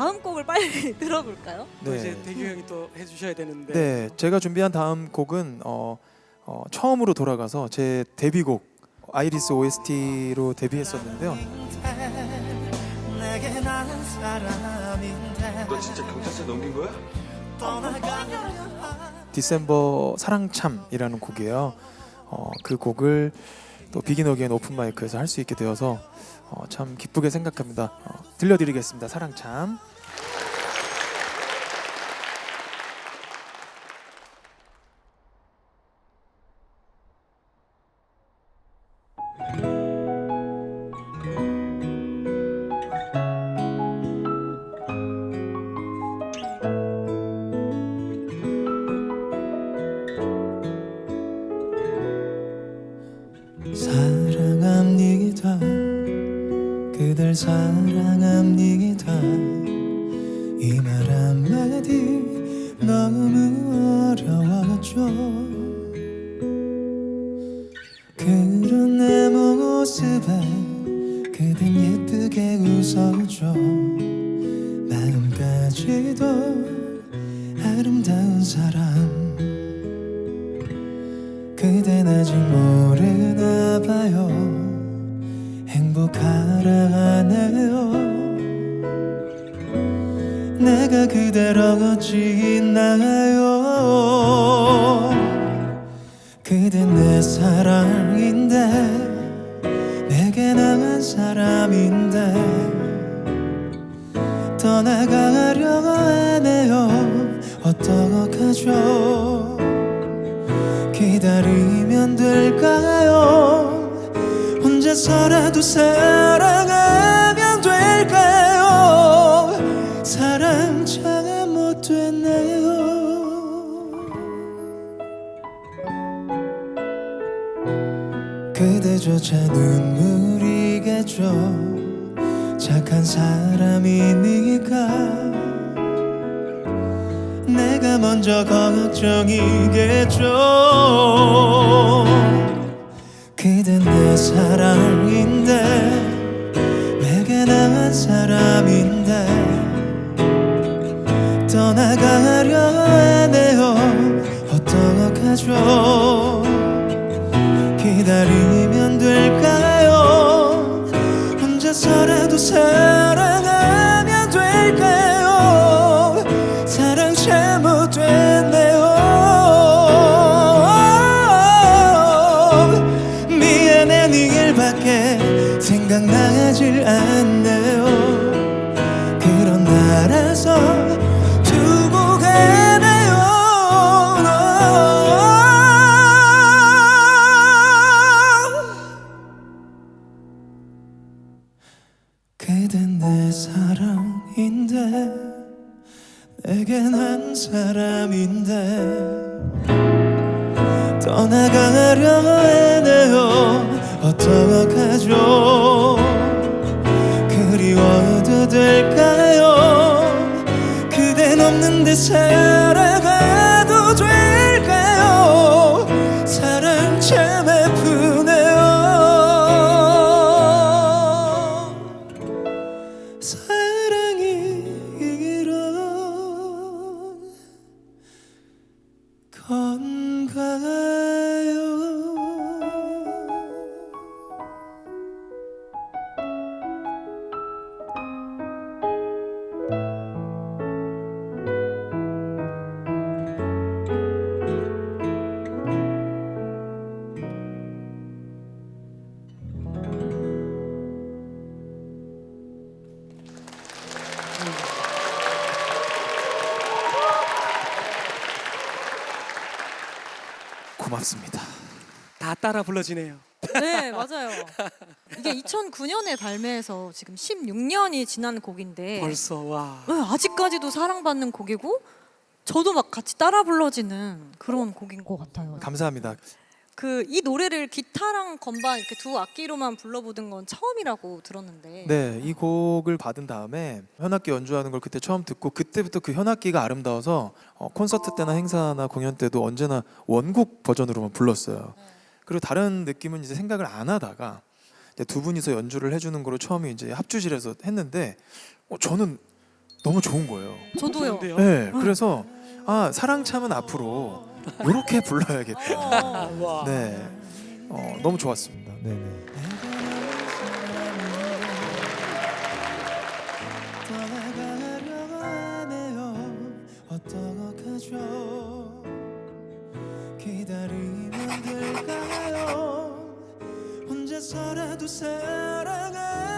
다음 곡을 빨리 들어볼까요? 또 네. 이제 대규 형이 또 해주셔야 되는데. 네, 제가 준비한 다음 곡은 어, 어, 처음으로 돌아가서 제 데뷔곡 아이리스 OST로 데뷔했었는데요. 너 진짜 경찰서 넘긴 거야? 디셈버 사랑참이라는 곡이에요. 어, 그 곡을 또 비긴 어게인 오픈 마이크에서 할 수 있게 되어서 어, 참 기쁘게 생각합니다. 어, 들려드리겠습니다. 사랑참. 사랑합니다. 그댈 사랑합니다. 이 말 한마디 너무 어려웠죠. 그런 내 모습에 그댄 예쁘게 웃어줘. 마음까지도 아름다운 사람. 그댄 아직 모르나 봐요 행복하라 하네요 내가 그대로 어찌 있나요? 그댄 내 사랑인데 내게 나은 사람인데 떠나가려고 하네요. 어떡하죠? 기다리면 될까요? 혼자서라도 사랑하 그대조차 눈물이겠죠. 착한 사람이니까. 내가 먼저 걱정이겠죠 그댄 내 사랑인데 내게 나은 사람인데 떠나가려 하네요 어떡하죠 사랑인데 내겐 한 사람인데 떠나가려 해네요. 어떡하죠? 그리워도 될까요? 그댄 없는데 살 고맙습니다. 다 따라 불러지네요. 네, 맞아요. 이게 2009년에 발매해서 지금 16년이 지난 곡인데 벌써 와. 네, 아직까지도 사랑받는 곡이고 저도 막 같이 따라 불러지는 그런 곡인 것 같아요. 감사합니다. 그 이 노래를 기타랑 건반 이렇게 두 악기로만 불러보던 건 처음이라고 들었는데 네, 이 곡을 받은 다음에 현악기 연주하는 걸 그때 처음 듣고 그때부터 그 현악기가 아름다워서 어, 콘서트 때나 행사나 공연 때도 언제나 원곡 버전으로만 불렀어요. 그리고 다른 느낌은 이제 생각을 안 하다가 이제 두 분이서 연주를 해주는 거로 처음에 이제 합주실에서 했는데 어, 저는 너무 좋은 거예요. 저도요. 네, 그래서 아 사랑 참은 앞으로 이렇게 불러야겠다. 어. 와. 네, 어, 너무 좋았습니다. 네네. 떠나가려고 하네요 어떡하죠 기다리면 될까요 혼자서라도 사랑할